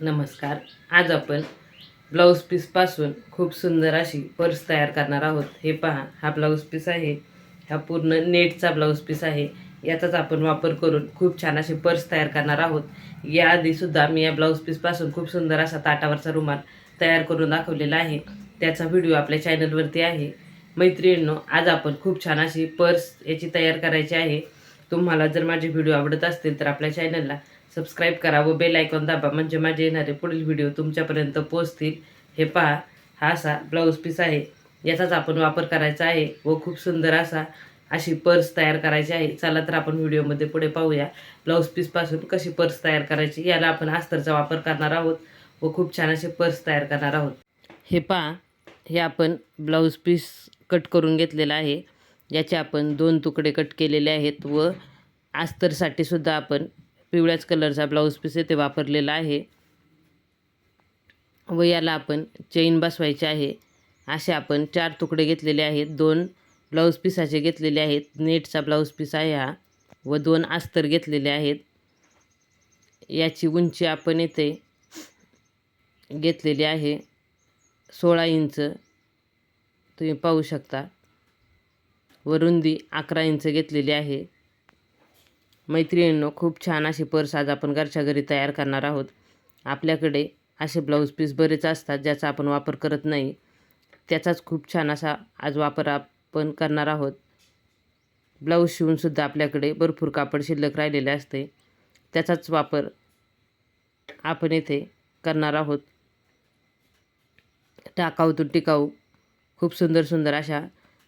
नमस्कार. आज आपण ब्लाऊज पीसपासून खूप सुंदर अशी पर्स तयार करणार आहोत. हे पहा हा ब्लाऊज पीस आहे. हा पूर्ण नेटचा ब्लाऊज पीस आहे. याचाच आपण वापर करून खूप छान अशी पर्स तयार करणार आहोत. याआधीसुद्धा मी या ब्लाऊज पीसपासून खूप सुंदर असा ताटावरचा रुमाल तयार करून दाखवलेला आहे. त्याचा व्हिडिओ आपल्या चॅनलवरती आहे. मैत्रिणींनो आज आपण खूप छान अशी पर्स याची तयार करायची आहे. तुम्हाला जर माझे व्हिडिओ आवडत असतील तर आपल्या चॅनलला सबस्क्राईब करा व बेल आयकॉन दाबा. म्हणजे माझे येणारे पुढील व्हिडिओ तुमच्यापर्यंत पोहोचतील. हे पहा हा असा ब्लाऊज पीस आहे. याचाच आपण वापर करायचा आहे व खूप सुंदर असा अशी पर्स तयार करायची आहे. चला तर आपण व्हिडिओमध्ये पुढे पाहूया. ब्लाऊज पीसपासून कशी पर्स तयार करायची याला आपण अस्तरचा वापर करणार आहोत व खूप छान असे पर्स तयार करणार आहोत. हे पहा हे आपण ब्लाऊज पीस कट करून घेतलेलं आहे. याचे आपण दोन तुकडे कट केलेले आहेत व आस्तरसाठी सुद्धा आपण पिवळ्याच कलरचा ब्लाऊज पीस येथे वापरलेला आहे. व याला आपण चेन बसवायचे आहे. असे आपण चार तुकडे घेतलेले आहेत. दोन ब्लाऊज पिसाचे घेतलेले आहेत. नेटचा ब्लाऊज पीस आहे हा. व दोन अस्तर घेतलेले आहेत. याची उंची आपण येथे घेतलेली आहे. सोळा इंच. तुम्ही पाहू शकता. व रुंदी अकरा इंच घेतलेली आहे. मैत्रिणींनो खूप छान अशी पर्स आज आपण घरच्या घरी तयार करणार आहोत. आपल्याकडे असे ब्लाऊज पीस बरेच असतात ज्याचा आपण वापर करत नाही. त्याचाच खूप छान असा आज वापर आपण करणार आहोत. ब्लाऊज शिवूनसुद्धा आपल्याकडे भरपूर कापड शिल्लक राहिलेले असते. त्याचाच वापर आपण येथे करणार आहोत. टाकाऊतून टिकाऊ खूप सुंदर सुंदर अशा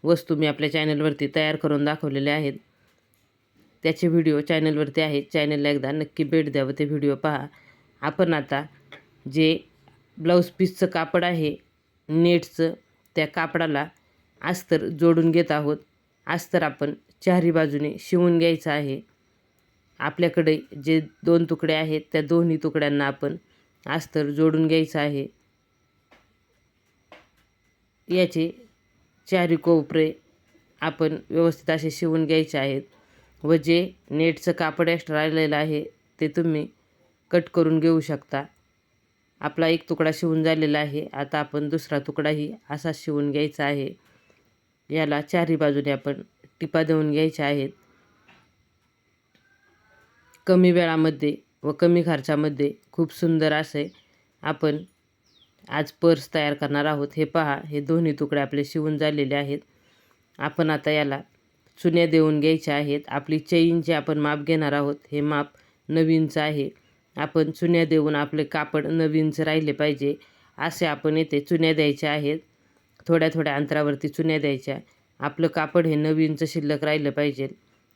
वस्तू मी आपल्या चॅनलवरती तयार करून दाखवलेल्या आहेत. त्याचे व्हिडिओ चॅनलवरती आहेत. चॅनलला एकदा नक्की भेट द्यावं ते व्हिडिओ पहा. आपण आता जे ब्लाऊज पीसचं कापड आहे नेटचं त्या कापडाला अस्तर जोडून घेत आहोत. अस्तर आपण चारही बाजूने शिवून घ्यायचं आहे. आपल्याकडे जे दोन तुकडे आहेत त्या दोन्ही तुकड्यांना आपण अस्तर जोडून घ्यायचं आहे. याचे चारी कोपरे आपण व्यवस्थित असे शिवून घ्यायचे आहेत. व जे नेटचं कापड एक्स्ट्रा राहिलेलं आहे ते तुम्ही कट करून घेऊ शकता. आपला एक तुकडा शिवून झालेला आहे. आता आपण दुसरा तुकडाही असा शिवून घ्यायचा आहे. याला चारही बाजूने आपण टिपा देऊन घ्यायच्या आहेत. कमी वेळामध्ये व कमी खर्चामध्ये खूप सुंदर असे आपण आज पर्स तयार करणार आहोत. हे पहा हे दोन्ही तुकडे आपले शिवून झालेले आहेत. आपण आता याला चुन्या देऊन घ्यायच्या आहेत. आपली चैनचे आपण माप घेणार आहोत हे माप नवीनचं आहे. आपण चुन्या देऊन आपले कापड नवीनचं राहिले पाहिजे असे आपण येथे चुन्या द्यायच्या आहेत. थोड्या थोड्या अंतरावरती चुन्या द्यायच्या. आपलं कापड हे नवीनचं शिल्लक राहिलं पाहिजे.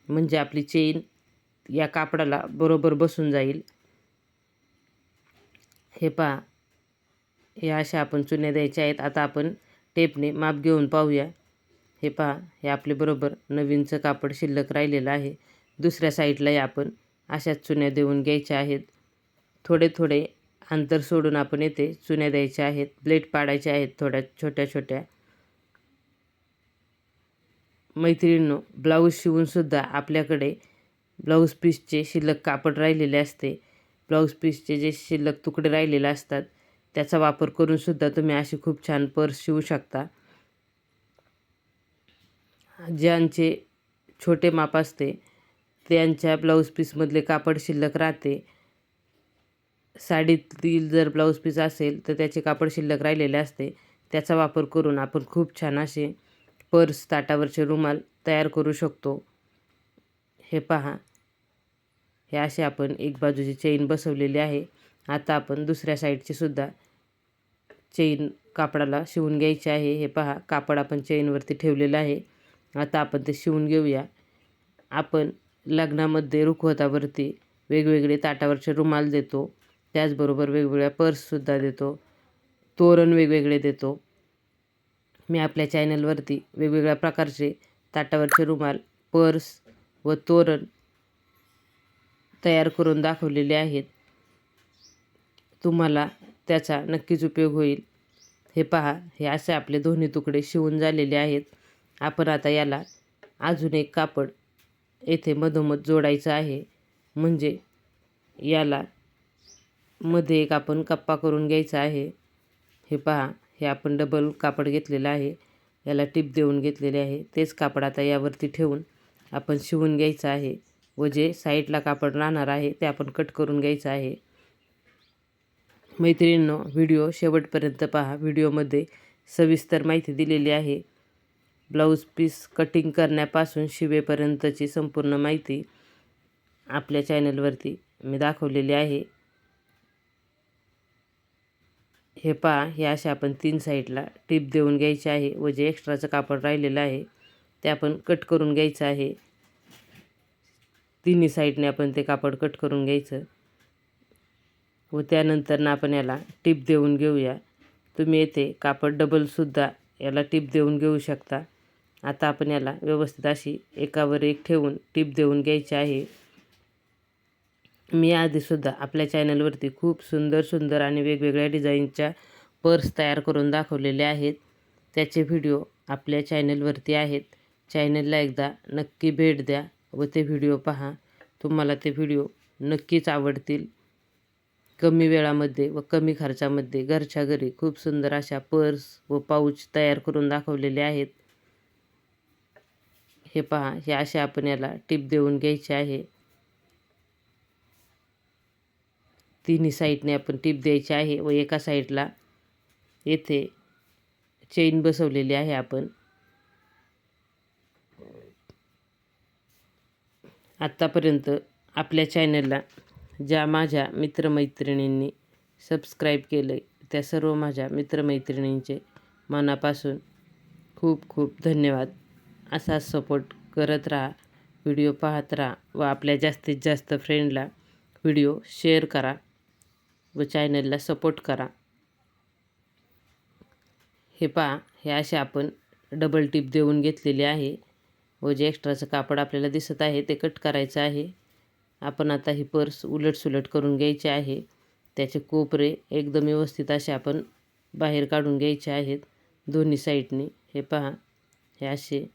म्हणजे आपली चेन या कापडाला बरोबर बसून जाईल. हे पहा. हे अशा आपण चुन्या द्यायच्या आहेत. आता आपण टेपने माप घेऊन पाहूया. हे पहा हे आपले बरोबर नवीनचं कापड शिल्लक राहिलेलं आहे. दुसऱ्या साईडलाही आपण अशाच चुन्या देऊन घ्यायच्या आहेत. थोडे थोडे अंतर सोडून आपण येथे चुन्या द्यायच्या आहेत. ब्लेड पाडायच्या आहेत थोड्या छोट्या छोट्या. मैत्रिणींनो ब्लाऊज शिवूनसुद्धा आपल्याकडे ब्लाऊज पीसचे शिल्लक कापड राहिलेले असते. ब्लाऊज पीसचे जे शिल्लक तुकडे राहिलेले असतात त्याचा वापर करूनसुद्धा तुम्ही अशी खूप छान पर्स शिवू शकता. ज्यांचे छोटे माप असते त्यांच्या ब्लाऊज पीसमधले कापड शिल्लक राहते. साडीतील जर ब्लाऊज पीस असेल तर त्याचे कापड शिल्लक राहिलेले असते. त्याचा वापर करून आपण खूप छान असे पर्स ताटावरचे रुमाल तयार करू शकतो. हे पहा. हे असे आपण एक बाजूची चेन बसवलेली आहे. आता आपण दुसऱ्या साईडची सुद्धा चेन कापडाला शिवून घ्यायची आहे. हे पहा. कापड आपण चेनवरती ठेवलेलं आहे. आता आपण ते शिवून घेऊया. आपण लग्नामध्ये रुखवतावरती वेगवेगळे ताटावरचे रुमाल देतो. त्याचबरोबर वेगवेगळ्या पर्ससुद्धा देतो. तोरण वेगवेगळे देतो. मी आपल्या चॅनलवरती वेगवेगळ्या प्रकारचे ताटावरचे रुमाल पर्स व तोरण तयार करून दाखवलेले आहेत. तुम्हाला त्याचा नक्कीच उपयोग होईल. हे पहा हे असे आपले दोन्ही तुकडे शिवून झालेले आहेत. आपण आता याला अजून एक कापड येथे मधोमध जोडायचं आहे. म्हणजे याला मध्ये एक आपण कप्पा करून घ्यायचा आहे. हे पहा हे आपण डबल कापड घेतलेलं आहे. याला टिप देऊन घेतलेले आहे. तेच कापड आता यावरती ठेवून आपण शिवून घ्यायचं आहे व जे साईडला कापड राहणार आहे ते आपण कट करून घ्यायचं आहे. मैत्रिणींनो व्हिडिओ शेवटपर्यंत पहा. व्हिडिओमध्ये सविस्तर माहिती दिलेली आहे. ब्लाऊज पीस कटिंग करण्यापासून शिवेपर्यंतची संपूर्ण माहिती आपल्या चॅनलवरती मी दाखवलेली आहे. हे पहा हे अशा आपण तीन साईडला टिप देऊन घ्यायचे आहे व जे एक्स्ट्राचं कापड राहिलेलं आहे ते आपण कट करून घ्यायचं आहे. तिन्ही साईडने आपण ते कापड कट करून घ्यायचं. व त्यानंतरनं आपण याला टिप देऊन घेऊया. तुम्ही येथे कापड डबलसुद्धा याला टिप देऊन घेऊ शकता. आता आपण याला व्यवस्थित अशी एकावर एक ठेवून टीप देऊन घ्यायची आहे. मी आधीसुद्धा आपल्या चॅनलवरती खूप सुंदर सुंदर आणि वेगवेगळ्या डिझाईनच्या पर्स तयार करून दाखवलेले आहेत. त्याचे व्हिडिओ आपल्या चॅनलवरती आहेत. चॅनलला एकदा नक्की भेट द्या व ते व्हिडिओ पहा. तुम्हाला ते व्हिडिओ नक्कीच आवडतील. कमी वेळामध्ये व कमी खर्चामध्ये घरच्या घरी खूप सुंदर अशा पर्स व पाऊच तयार करून दाखवलेले आहेत. हे पहा हे असे आपण याला टिप देऊन घ्यायचे आहे. तिन्ही साईडने आपण टिप द्यायची आहे व एका साईडला येथे चेन बसवलेली आहे आपण. आत्तापर्यंत आपल्या चॅनलला ज्या माझ्या मित्रमैत्रिणींनी सबस्क्राईब केलं आहे त्या सर्व माझ्या मित्रमैत्रिणींचे मनापासून खूप खूप धन्यवाद. असा सपोर्ट करत राहा व्हिडिओ पाहत राहा व आपल्या जास्तीत जास्त फ्रेंडला व्हिडिओ शेअर करा व चॅनलला सपोर्ट करा. हे पहा हे असे आपण डबल टिप देऊन घेतलेले आहे व जे एक्स्ट्राचं कापड आपल्याला दिसत आहे ते कट करायचं आहे. आपण आता ही पर्स उलटसुलट करून घ्यायची आहे. त्याचे कोपरे एकदम व्यवस्थित असे आपण बाहेर काढून घ्यायचे आहेत दोन्ही साईडनी हे पहा हे असे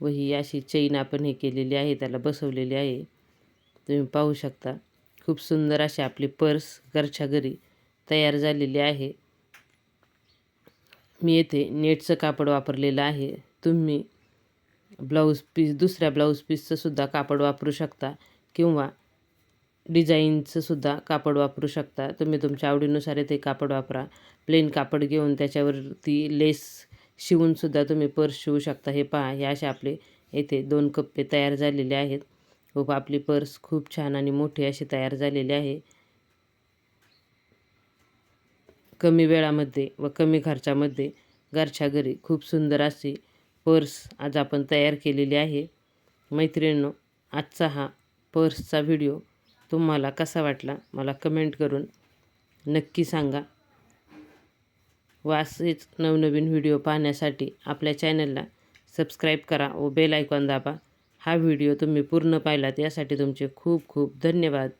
व ही अशी चैन आपण हे केलेली आहे त्याला बसवलेली आहे. तुम्ही पाहू शकता. खूप सुंदर अशी आपली पर्स घरच्या घरी तयार झालेली आहे. मी येथे नेटचं कापड वापरलेलं आहे. तुम्ही ब्लाऊज पीस दुसऱ्या ब्लाऊज पीसचंसुद्धा कापड वापरू शकता किंवा डिझाईनचंसुद्धा कापड वापरू शकता. तुम्ही तुमच्या आवडीनुसार येथे कापड वापरा. प्लेन कापड घेऊन त्याच्यावरती लेस शिवूनसुद्धा तुम्ही पर्स शिवू शकता. हे पहा हे असे आपले येथे दोन कप्पे तयार झालेले आहेत. व आपली पर्स खूप छान आणि मोठी अशी तयार झालेली आहे. कमी वेळामध्ये व कमी खर्चामध्ये घरच्या घरी खूप सुंदर अशी पर्स आज आपण तयार केलेली आहे. मैत्रिणींनो आजचा हा पर्सचा व्हिडिओ तुम्हाला कसा वाटला मला कमेंट करून नक्की सांगा. व असेच नवनवीन व्हिडिओ पाहण्यासाठी आपल्या चॅनलला सबस्क्राईब करा व बेल आयकॉन दाबा. हा व्हिडिओ तुम्ही पूर्ण पाहिलात यासाठी तुमचे खूप खूप धन्यवाद.